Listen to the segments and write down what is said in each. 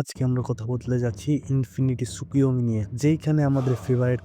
আজকে আমরা কথা বলতে যাচ্ছি ইনফিনিটি সুকিওমি নিয়ে, যেইখানে আমাদের ফেভারিট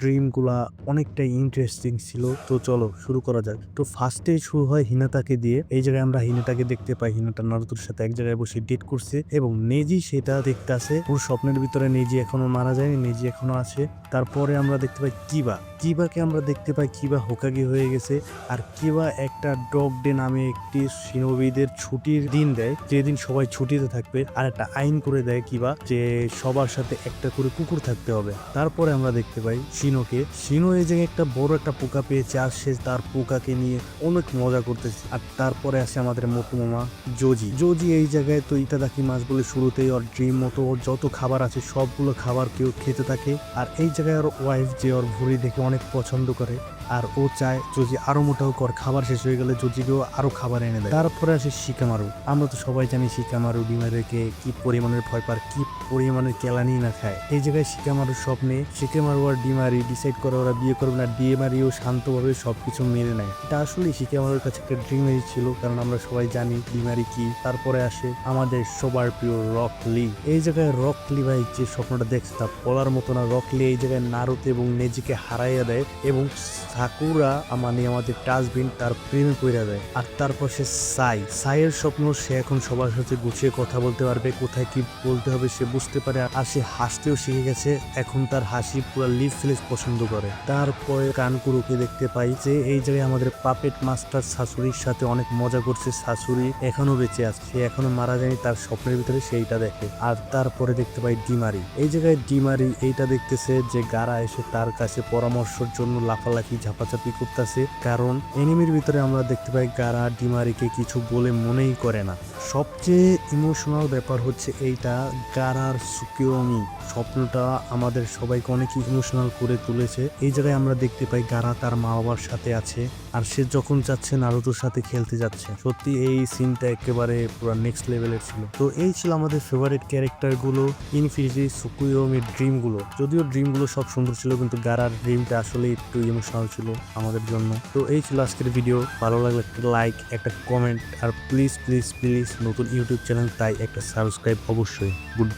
ড্রিমগুলা অনেকটাই ইন্টারেস্টিং ছিল। তো চলো, শুরু করা যাক। তো ফার্স্টে শুরু হয় হিনাতাকে দিয়ে। এই জায়গায় আমরা হিনাতাকে দেখতে পাই। হিনাতা নারুতোর সাথে এক জায়গায় বসে ডেট করছে এবং নেজি সেটা দেখতে আছে ওর স্বপ্নের ভিতরে নেজি এখনও মারা যায়নি, নেজি এখনও আছে। তারপরে আমরা দেখতে পাই কিবা। কিবাকে আমরা দেখতে পাই কিবা হোকাগি হয়ে গেছে, আর কিবা একটা ডগ ডে নামে একটি সিনোবিদের ছুটির দিন দেয়, যেদিন সবাই ছুটিতে থাকবে, আর একটা আইন করে দেয় কিবা যে সবার সাথে একটা করে কুকুর থাকতে হবে। তারপরে আমরা দেখতে পাই শিনোকে। শিনো এই জায়গায় একটা বড় একটা পোকা পেয়েছে, আর সে তার পোকাকে নিয়ে অনেক মজা করতেছে। আর তারপরে আসে আমাদের মতো মামা, জোজি। জোজি এই জায়গায় তো ইতাদাকি মাছ বলে শুরুতেই ওর ড্রিম মতো, ওর যত খাবার আছে, সবগুলো খাবার কেউ খেতে থাকে। আর এই জায়গায় ওর ওয়াইফ যে ওর ভুড়ি দেখে অনেক পছন্দ করে। আর ও চায় যদি আরও মোটাও কর, খাবার শেষ হয়ে গেলে জজিকেও আরও খাবার এনে দেয়। তারপরে আসে শিকামারু। আমরা তো সবাই জানি শিকামারু ডিমারেকে কি পরিমাণের ভয় পার কি পরিমাণের কেলানি না খায়। এই জায়গায় শিকামারুর স্বপ্নে শিকামারু আর ডিমারি ডিসাইড করে ওরা বিয়ে করবে না। ডিমারিও শান্তভাবে সবকিছু মেনে নেয়। এটা আসলে শিকামারুর কাছে একটা ড্রিমেরই ছিল, কারণ আমরা সবাই জানি ডিমারি কি। তারপরে আসে আমাদের সবার প্রিয় রক লি। এই জায়গায় রক লি ভাই যে স্বপ্নটা দেখছে তা বলার মতো না। রক লি এই জায়গায় নারুতে এবং নেজিকে হারাইয়া দেয় এবং সাকুরা মানে আমাদের ডাস্টবিন তার প্রেমে পড়ে দেয়। আর তারপর সে সাই। সাইয়ের স্বপ্ন, সে এখন সবার সাথে গুছিয়ে কথা বলতে পারবে, কোথায় কি বলতে হবে সে বুঝতে পারে, আর সে হাসতেও শিখে গেছে, এখন তার হাসি পুরো লিপ ফিলিস পছন্দ করে। তারপরে কানকুরুকে দেখতে পাই যে, এই জায়গায় আমাদের পাপেট মাস্টার শাশুড়ির সাথে অনেক মজা করছে, শাশুড়ি এখনও বেঁচে আছে, সে এখনও মারা যায়নি, তার স্বপ্নের ভিতরে সেইটা দেখে। আর তারপরে দেখতে পাই ডিমারি। এই জায়গায় ডিমারি এইটা দেখতেছে যে গারা এসে তার কাছে পরামর্শের জন্য লাফালাফি, ঝাপাঝাপি করতেছে। কারণ এনিমির ভিতরে আমরা দেখতে পাই, গারা, ডিমারিকে কিছু বলে মনেই করে না। সবচেয়ে ইমোশনাল ব্যাপার হচ্ছে এইটা, গারার সুকিওমি। স্বপ্নটা আমাদের সবাইকে অনেক ইমোশনাল করে তুলেছে। এই জায়গায় আমরা দেখতে পাই গারা তার মা বাবার সাথে আছে, আর সে যখন যাচ্ছে নারুতোর সাথে খেলতে যাচ্ছে। সত্যি এই সিনটা একেবারে পুরো নেক্সট লেভেলের ছিল। তো এই ছিল আমাদের ফেভারিট ক্যারেক্টারগুলো ইনফিনিটি সুকুয়োমির ড্রিমগুলো। যদিও ড্রিমগুলো সব সুন্দর ছিল, কিন্তু গারার ড্রিমটা আসলে একটু ইমোশনাল ছিল আমাদের জন্য। তো এই ছিল আজকের ভিডিও ভালো লাগলে একটা লাইক একটা কমেন্ট আর প্লিজ প্লিজ প্লিজ নতুন ইউটিউব চ্যানেল তাই একটা সাবস্ক্রাইব অবশ্যই। গুড